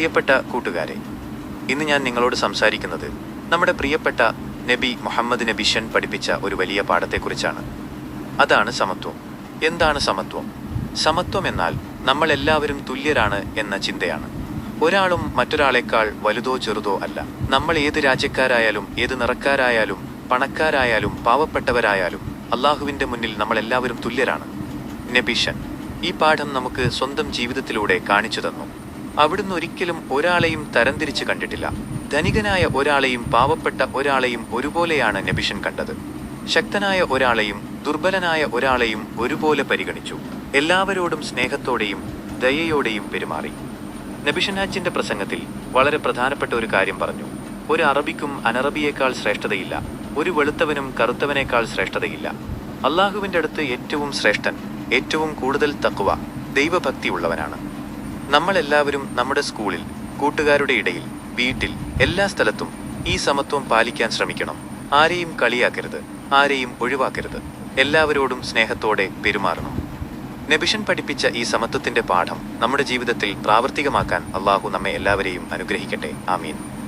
പ്രിയപ്പെട്ട കൂട്ടുകാരെ ഇന്ന് ഞാൻ നിങ്ങളോട് സംസാരിക്കുന്നത് നമ്മുടെ പ്രിയപ്പെട്ട നബി മുഹമ്മദ് നബിഷൻ പഠിപ്പിച്ച ഒരു വലിയ പാഠത്തെക്കുറിച്ചാണ്. അതാണ് സമത്വം. എന്താണ് സമത്വം? സമത്വം എന്നാൽ നമ്മൾ എല്ലാവരും തുല്യരാണ് എന്ന ചിന്തയാണ്. ഒരാളും മറ്റൊരാളെക്കാൾ വലുതോ ചെറുതോ അല്ല. നമ്മൾ ഏത് രാജ്യക്കാരായാലും ഏത് നിറക്കാരായാലും പണക്കാരായാലും പാവപ്പെട്ടവരായാലും അള്ളാഹുവിന്റെ മുന്നിൽ നമ്മൾ എല്ലാവരും തുല്യരാണ് നബിഷൻ ഈ പാഠം നമുക്ക് സ്വന്തം ജീവിതത്തിലൂടെ കാണിച്ചു തന്നു. അവിടുന്ന് ഒരിക്കലും ഒരാളെയും തരംതിരിച്ച് കണ്ടിട്ടില്ല. ധനികനായ ഒരാളെയും പാവപ്പെട്ട ഒരാളെയും ഒരുപോലെയാണ് നബിഷൻ കണ്ടത്. ശക്തനായ ഒരാളെയും ദുർബലനായ ഒരാളെയും ഒരുപോലെ പരിഗണിച്ചു. എല്ലാവരോടും സ്നേഹത്തോടെയും ദയയോടെയും പെരുമാറി. നബിഷൻ ഹാജിന്റെ പ്രസംഗത്തിൽ വളരെ പ്രധാനപ്പെട്ട ഒരു കാര്യം പറഞ്ഞു. ഒരു അറബിക്കും അനറബിയേക്കാൾ ശ്രേഷ്ഠതയില്ല. ഒരു വെളുത്തവനും കറുത്തവനേക്കാൾ ശ്രേഷ്ഠതയില്ല. അള്ളാഹുവിന്റെ അടുത്ത് ഏറ്റവും ശ്രേഷ്ഠൻ ഏറ്റവും കൂടുതൽ തക്കുവ ദൈവഭക്തിയുള്ളവനാണ്. നമ്മളെല്ലാവരും നമ്മുടെ സ്കൂളിൽ കൂട്ടുകാരുടെ ഇടയിൽ വീട്ടിൽ എല്ലാ സ്ഥലത്തും ഈ സമത്വം പാലിക്കാൻ ശ്രമിക്കണം. ആരെയും കളിയാക്കരുത് ആരെയും ഒഴിവാക്കരുത്. എല്ലാവരോടും സ്നേഹത്തോടെ പെരുമാറണം. നബിഷൻ പഠിപ്പിച്ച ഈ സമത്വത്തിന്റെ പാഠം നമ്മുടെ ജീവിതത്തിൽ പ്രാവർത്തികമാക്കാൻ അള്ളാഹു നമ്മെ എല്ലാവരെയും അനുഗ്രഹിക്കട്ടെ. ആമീൻ.